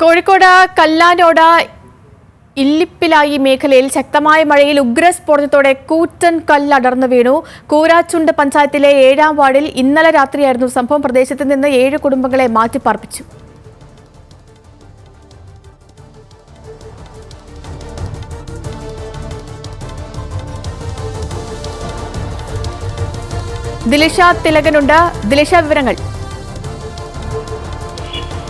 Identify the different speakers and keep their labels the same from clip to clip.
Speaker 1: കോഴിക്കോട് കല്ലാനോട ഇല്ലിപ്പിലായി മേഖലയിൽ ശക്തമായ മഴയിൽ ഉഗ്രസ്ഫോടനത്തോടെ കൂറ്റൻ കല്ലടർന്നു വീണു. കൂരാച്ചുണ്ട് പഞ്ചായത്തിലെ ഏഴാം വാർഡിൽ ഇന്നലെ രാത്രിയായിരുന്നു സംഭവം. പ്രദേശത്ത് നിന്ന് ഏഴ് കുടുംബങ്ങളെ മാറ്റിപ്പാർപ്പിച്ചു. ദിലിഷ തിലകനുണ്ട്. ദിലിഷ വിവരങ്ങൾ.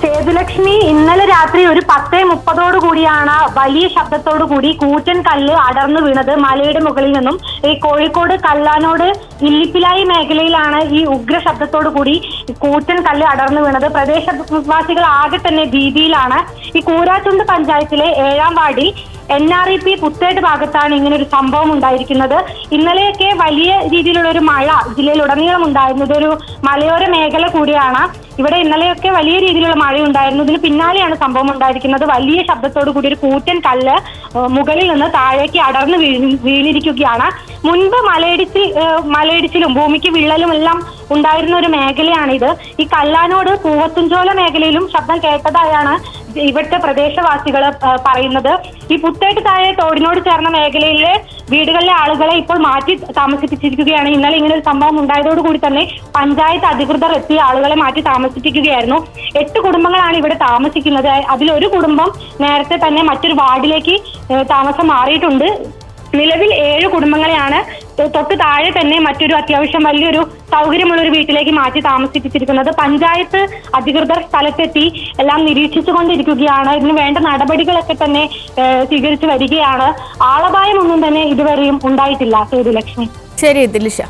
Speaker 2: സേതുലക്ഷ്മി ഇന്നലെ രാത്രി ഒരു പത്തേ മുപ്പതോടു കൂടിയാണ് വലിയ ശബ്ദത്തോടു കൂടി കൂറ്റൻ കല്ല് അടർന്നു വീണത്. മലയുടെ മുകളിൽ നിന്നും ഈ കോഴിക്കോട് കല്ലാനോട് ഇല്ലിപ്പിലായി മേഖലയിലാണ് ഈ ഉഗ്ര ശബ്ദത്തോടു കൂടി കൂറ്റൻ കല്ല് അടർന്നു വീണത് പ്രദേശവാസികൾ ആകെ തന്നെ ഭീതിയിലാണ്. ഈ കൂരാച്ചുണ്ട് പഞ്ചായത്തിലെ ഏഴാം വാർഡിൽ N R E P Puthettu ഭാഗത്താണ് ഇങ്ങനെ ഒരു സംഭവം ഉണ്ടായിരിക്കുന്നത്. ഇന്നലെയൊക്കെ വലിയ രീതിയിലുള്ള ഒരു മഴ ജില്ലയിൽ ഉടനീളം ഉണ്ടായിരുന്നു. ഇതൊരു മലയോര മേഖല കൂടിയാണ്. ഇവിടെ ഇന്നലെയൊക്കെ വലിയ രീതിയിലുള്ള മഴ ഉണ്ടായിരുന്നു ഇതിന് പിന്നാലെയാണ് സംഭവം ഉണ്ടായിരിക്കുന്നത്. വലിയ ശബ്ദത്തോടു കൂടി ഒരു കൂറ്റൻ കല്ല് മുകളിൽ നിന്ന് താഴേക്ക് അടർന്നു വീണ് വീണിരിക്കുകയാണ്. മുൻപ് മലയിടിച്ചിൽ മലയിടിച്ചിലും ഭൂമിക്ക് വിള്ളലും എല്ലാം ഉണ്ടായിരുന്ന ഒരു മേഖലയാണിത്. ഈ കല്ലാനോട് പൂവത്തുംചോല മേഖലയിലും ശബ്ദം കേട്ടതായാണ് ഇവിടുത്തെ പ്രദേശവാസികൾ പറയുന്നത്. ഈ പുത്തേട്ട് താഴെ തോടിനോട് ചേർന്ന മേഖലയിലെ വീടുകളിലെ ആളുകളെ ഇപ്പോൾ മാറ്റി താമസിപ്പിച്ചിരിക്കുകയാണ്. ഇന്നലെ ഇങ്ങനെ ഒരു സംഭവം ഉണ്ടായതോടുകൂടി തന്നെ പഞ്ചായത്ത് അധികൃതർ എത്തി ആളുകളെ മാറ്റി താമസിപ്പിക്കുകയായിരുന്നു. എട്ട് കുടുംബങ്ങളാണ് ഇവിടെ താമസിക്കുന്നത്. അതിലൊരു കുടുംബം നേരത്തെ തന്നെ മറ്റൊരു വാർഡിലേക്ക് താമസം മാറിയിട്ടുണ്ട്. നിലവിൽ ഏഴ് കുടുംബങ്ങളെയാണ് തൊട്ട് താഴെ തന്നെ മറ്റൊരു അത്യാവശ്യം വലിയൊരു സൗകര്യമുള്ള ഒരു വീട്ടിലേക്ക് മാറ്റി താമസിപ്പിച്ചിരിക്കുന്നത്. പഞ്ചായത്ത് അധികൃതർ സ്ഥലത്തെത്തി എല്ലാം നിരീക്ഷിച്ചുകൊണ്ടിരിക്കുകയാണ്. ഇതിന് വേണ്ട നടപടികളൊക്കെ തന്നെ സ്വീകരിച്ചു വരികയാണ്. ആളപായമൊന്നും തന്നെ ഇതുവരെയും ഉണ്ടായിട്ടില്ല സേതുലക്ഷ്മി.
Speaker 1: ശരി ദിലിഷ